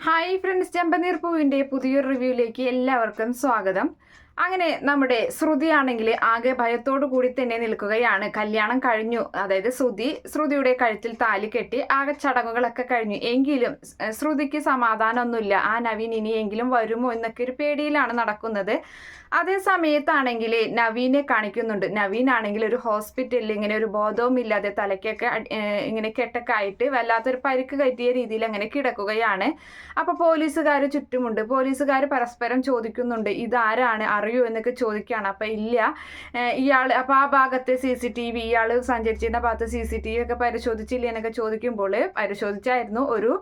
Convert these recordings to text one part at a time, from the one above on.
Hi friends ചെമ്പനീർ പൂവിന്റെ പുതിയൊരു റിവ്യൂയിലേക്ക് എല്ലാവർക്കും സ്വാഗതം. അങ്ങനെ നമ്മുടെ ശ്രുതിയാണെങ്കിൽ ആകെ ഭയത്തോടു കൂടി തന്നെ നിൽക്കുകയാണ്. കല്യാണം കഴിഞ്ഞു. അതായത് ശ്രുതി ശ്രുതിയുടെ കഴുത്തിൽ താലി കെട്ടി ആകെ ചടങ്ങുകളൊക്കെ കഴിഞ്ഞു. എങ്കിലും ശ്രുതിക്ക് സമാധാനമൊന്നുമില്ല. ആ നവീൻ ഇനിയെങ്കിലും വരുമോ എന്നൊക്കെ ഒരു പേടിയിലാണ് നടക്കുന്നത്. അതേ സമയത്താണെങ്കിൽ നവീനെ കാണിക്കുന്നുണ്ട്. നവീൻ ആണെങ്കിൽ ഒരു ഹോസ്പിറ്റലിൽ ഇങ്ങനെ ഒരു ബോധവും ഇല്ലാതെ തലയ്ക്കൊക്കെ ഇങ്ങനെ കെട്ടൊക്കെ ആയിട്ട് വല്ലാത്തൊരു പരിക്ക് കയറ്റിയ രീതിയിൽ അങ്ങനെ കിടക്കുകയാണ്. അപ്പോൾ പോലീസുകാർ ചുറ്റുമുണ്ട്. പോലീസുകാർ പരസ്പരം ചോദിക്കുന്നുണ്ട്. ഇതാരാണ് അറിയൂ എന്നൊക്കെ ചോദിക്കുകയാണ്. അപ്പം ഇല്ല. ഇയാൾ അപ്പം ആ ഭാഗത്തെ സി സി ടി വി ഇയാൾ സഞ്ചരിച്ചിരുന്ന ഭാഗത്ത് സി സി ടി വി ഒക്കെ പരിശോധിച്ചില്ലേ എന്നൊക്കെ ചോദിക്കുമ്പോൾ പരിശോധിച്ചായിരുന്നു ഒരു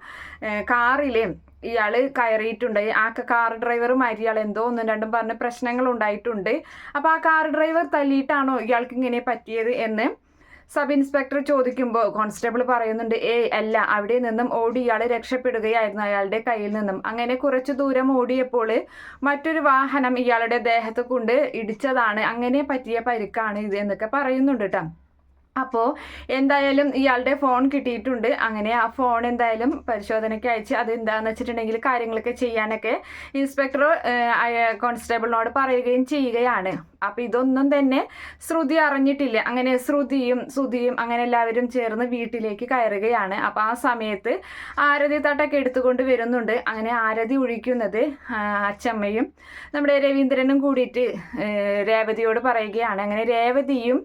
കാറിലെ ഇയാൾ കയറിയിട്ടുണ്ട്. ആ കാർ ഡ്രൈവറുമായിട്ട് ഇയാൾ എന്തോ ഒന്നും രണ്ടും പറഞ്ഞ് പ്രശ്നങ്ങൾ ഉണ്ടായിട്ടുണ്ട്. അപ്പോൾ ആ കാർ ഡ്രൈവർ തല്ലിയിട്ടാണോ ഇയാൾക്ക് ഇങ്ങനെ പറ്റിയത് എന്ന് സബ് ഇൻസ്പെക്ടർ ചോദിക്കുമ്പോൾ കോൺസ്റ്റബിൾ പറയുന്നുണ്ട് ഏ അല്ല അവിടെ നിന്നും ഓടി ഇയാൾ രക്ഷപ്പെടുകയായിരുന്നു അയാളുടെ കയ്യിൽ നിന്നും. അങ്ങനെ കുറച്ച് ദൂരം ഓടിയപ്പോൾ മറ്റൊരു വാഹനം ഇയാളുടെ ദേഹത്ത് കൊണ്ട് ഇടിച്ചതാണ്. അങ്ങനെ പറ്റിയ പരിക്കാണ് ഇത് എന്നൊക്കെ പറയുന്നുണ്ട് കേട്ടോ അപ്പോൾ എന്തായാലും ഇയാളുടെ ഫോൺ കിട്ടിയിട്ടുണ്ട്. അങ്ങനെ ആ ഫോൺ എന്തായാലും പരിശോധനയ്ക്ക് അയച്ച് അത് എന്താണെന്ന് വെച്ചിട്ടുണ്ടെങ്കിൽ കാര്യങ്ങളൊക്കെ ചെയ്യാനൊക്കെ ഇൻസ്പെക്ടർ കോൺസ്റ്റബിളിനോട് പറയുകയും ചെയ്യുകയാണ്. അപ്പോൾ ഇതൊന്നും തന്നെ ശ്രുതി അറിഞ്ഞിട്ടില്ല. അങ്ങനെ ശ്രുതിയും ശ്രുതിയും അങ്ങനെ എല്ലാവരും ചേർന്ന് വീട്ടിലേക്ക് കയറുകയാണ്. അപ്പോൾ ആ സമയത്ത് ആരതി തട്ടൊക്കെ എടുത്തുകൊണ്ട് വരുന്നുണ്ട്. അങ്ങനെ ആരതി ഒഴിക്കുന്നത് അച്ചമ്മയും നമ്മുടെ രവീന്ദ്രനും കൂടിയിട്ട് രേവതിയോട് പറയുകയാണ്. അങ്ങനെ രേവതിയും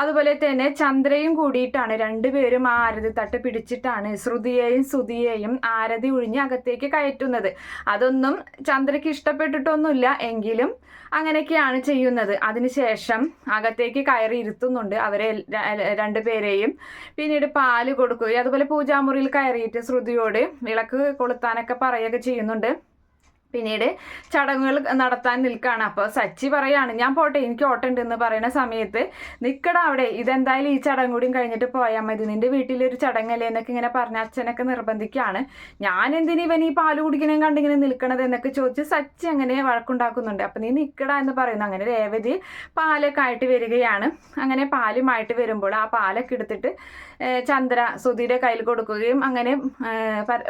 അതുപോലെ തന്നെ ചന്ദ്രയും കൂടിയിട്ടാണ് രണ്ടുപേരും ആ ആരതി തട്ട് പിടിച്ചിട്ടാണ് ശ്രുതിയെയും ശ്രുതിയെയും ആരതി ഒഴിഞ്ഞ് അകത്തേക്ക് കയറ്റുന്നത്. അതൊന്നും ചന്ദ്രയ്ക്ക് ഇഷ്ടപ്പെട്ടിട്ടൊന്നുമില്ല. എങ്കിലും അങ്ങനെയൊക്കെയാണ് ചെയ്യുന്നത്. അതിനുശേഷം അകത്തേക്ക് കയറി ഇരുത്തുന്നുണ്ട് അവരെ രണ്ടു രണ്ടുപേരെയും പിന്നീട് പാൽ കൊടുക്കുകയും അതുപോലെ പൂജാമുറിയിൽ കയറിയിട്ട് ശ്രുതിയോട് വിളക്ക് കൊളുത്താനൊക്കെ പറയുകയൊക്കെ ചെയ്യുന്നുണ്ട്. പിന്നീട് ചടങ്ങുകൾ നടത്താൻ നിൽക്കുകയാണ് അപ്പോൾ സച്ചി പറയാണ് ഞാൻ പോട്ടെ എനിക്ക് ഓട്ടുണ്ട് എന്ന് പറയുന്ന സമയത്ത് നിൽക്കട അവിടെ. ഇതെന്തായാലും ഈ ചടങ്ങ് കൂടിയും കഴിഞ്ഞിട്ട് പോയാൽ മതി. നിന്റെ വീട്ടിലൊരു ചടങ്ങല്ലേ എന്നൊക്കെ ഇങ്ങനെ പറഞ്ഞ അച്ഛനൊക്കെ നിർബന്ധിക്കുകയാണ്. ഞാൻ എന്തിനു ഇവൻ ഈ പാൽ കുടിക്കണേം കണ്ടിങ്ങനെ നിൽക്കണത്? എന്നൊക്കെ ചോദിച്ച് സച്ചി അങ്ങനെ വഴക്കുണ്ടാക്കുന്നുണ്ട്. അപ്പം നീ നിൽക്കട എന്ന് പറയുന്നു. അങ്ങനെ രേവതി പാലൊക്കെ ആയിട്ട് വരികയാണ്. അങ്ങനെ പാലുമായിട്ട് വരുമ്പോൾ ആ പാലൊക്കെ എടുത്തിട്ട് ചന്ദ്ര സുധീരെ കയ്യിൽ കൊടുക്കുകയും അങ്ങനെ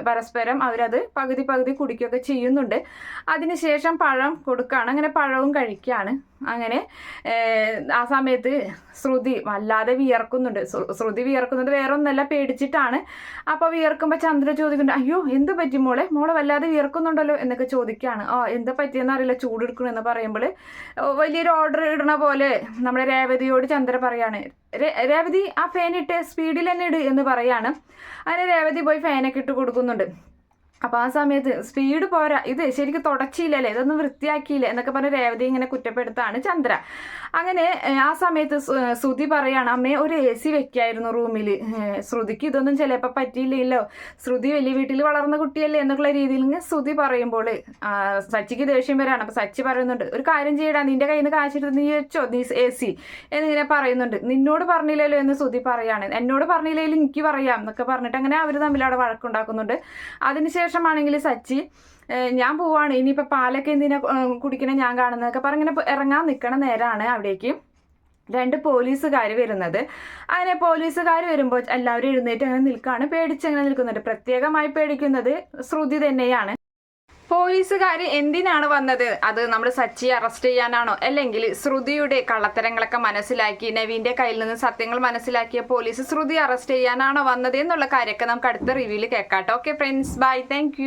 പരസ്പരം അവരത് പകുതി പകുതി കുടിക്കുകയൊക്കെ ചെയ്യുന്നുണ്ട്. അതിനുശേഷം പഴം കൊടുക്കുകയാണ് അങ്ങനെ പഴവും കഴിക്കുകയാണ് അങ്ങനെ ആ സമയത്ത് ശ്രുതി വല്ലാതെ വിയർക്കുന്നുണ്ട്. ശ്രുതി വിയർക്കുന്നത് വേറെ ഒന്നല്ല പേടിച്ചിട്ടാണ്. അപ്പോൾ വിയർക്കുമ്പോൾ ചന്ദ്ര ചോദിക്കുന്നുണ്ട് അയ്യോ എന്ത് പറ്റി മോളെ? മോളെ വല്ലാതെ വിയർക്കുന്നുണ്ടല്ലോ? എന്നൊക്കെ ചോദിക്കുകയാണ് ആ എന്താ പറ്റിയെന്ന് അറിയില്ല ചൂടെടുക്കണമെന്ന് പറയുമ്പോൾ വലിയൊരു ഓർഡർ ഇടണ പോലെ നമ്മുടെ രേവതിയോട് ചന്ദ്ര പറയാണ് രേവതി ആ ഫാൻ ഇട്ട് സ്പീഡിൽ തന്നെ ഇട് എന്ന് പറയാണ്. അങ്ങനെ രേവതി പോയി ഫാനൊക്കെ ഇട്ട് കൊടുക്കുന്നുണ്ട്. അപ്പോൾ ആ സമയത്ത് സ്പീഡ് പോരാ. ഇത് ശരിക്കും തുടച്ചില്ലല്ലേ? ഇതൊന്നും വൃത്തിയാക്കിയില്ല എന്നൊക്കെ പറഞ്ഞ് രേവതി ഇങ്ങനെ കുറ്റപ്പെടുത്താണ് ചന്ദ്ര. അങ്ങനെ ആ സമയത്ത് ശ്രുതി പറയാണ് അമ്മയെ ഒരു എ സി വെക്കായിരുന്നു റൂമിൽ ശ്രുതിക്ക് ഇതൊന്നും ചിലപ്പോൾ പറ്റിയില്ലല്ലോ. ശ്രുതി വലിയ വീട്ടിൽ വളർന്ന കുട്ടിയല്ലേ? എന്നുള്ള രീതിയിൽ ഇങ്ങനെ ശ്രുതി പറയുമ്പോൾ സച്ചിക്ക് ദേഷ്യം വരാണ്. അപ്പോൾ സച്ചി പറയുന്നുണ്ട് ഒരു കാര്യം ചെയ്യടാ നിന്റെ കയ്യിൽ നിന്ന് കാശെടുത്ത് നീ വെച്ചോ നീ എ സി? എന്നിങ്ങനെ പറയുന്നുണ്ട്. നിന്നോട് പറഞ്ഞില്ലല്ലോ എന്ന് ശ്രുതി പറയാണ്. എന്നോട് പറഞ്ഞില്ലെങ്കിൽ എനിക്ക് പറയാം എന്നൊക്കെ പറഞ്ഞിട്ട് അങ്ങനെ അവർ തമ്മിൽ അവിടെ വഴക്കുണ്ടാക്കുന്നുണ്ട്. അതിനുശേഷമാണെങ്കിൽ സച്ചി ഞാൻ പോവാണ്. ഇനിയിപ്പോൾ പാലൊക്കെ എന്തിനാ കുടിക്കണേ ഞാൻ കാണുന്നതൊക്കെ പറഞ്ഞ് ഇങ്ങനെ ഇറങ്ങാൻ നിൽക്കണ നേരമാണ് അവിടേക്ക്. രണ്ട് പോലീസുകാർ വരുന്നത്. അങ്ങനെ പോലീസുകാർ വരുമ്പോൾ എല്ലാവരും എഴുന്നേറ്റ് അങ്ങനെ നിൽക്കുകയാണ് പേടിച്ചങ്ങനെ നിൽക്കുന്നുണ്ട്. പ്രത്യേകമായി പേടിക്കുന്നത് ശ്രുതി തന്നെയാണ്. പോലീസുകാർ എന്തിനാണ് വന്നത്? അത് നമ്മൾ സച്ചിയെ അറസ്റ്റ് ചെയ്യാനാണോ? അല്ലെങ്കിൽ ശ്രുതിയുടെ കള്ളത്തരങ്ങളൊക്കെ മനസ്സിലാക്കി നവീന്റെ കയ്യിൽ നിന്ന് സത്യങ്ങൾ മനസ്സിലാക്കിയ പോലീസ് ശ്രുതി അറസ്റ്റ് ചെയ്യാനാണോ വന്നത് എന്നുള്ള കാര്യമൊക്കെ നമുക്ക് അടുത്ത റിവ്യൂവിൽ കേൾക്കാട്ടോ ഓക്കെ ഫ്രണ്ട്സ് ബൈ താങ്ക്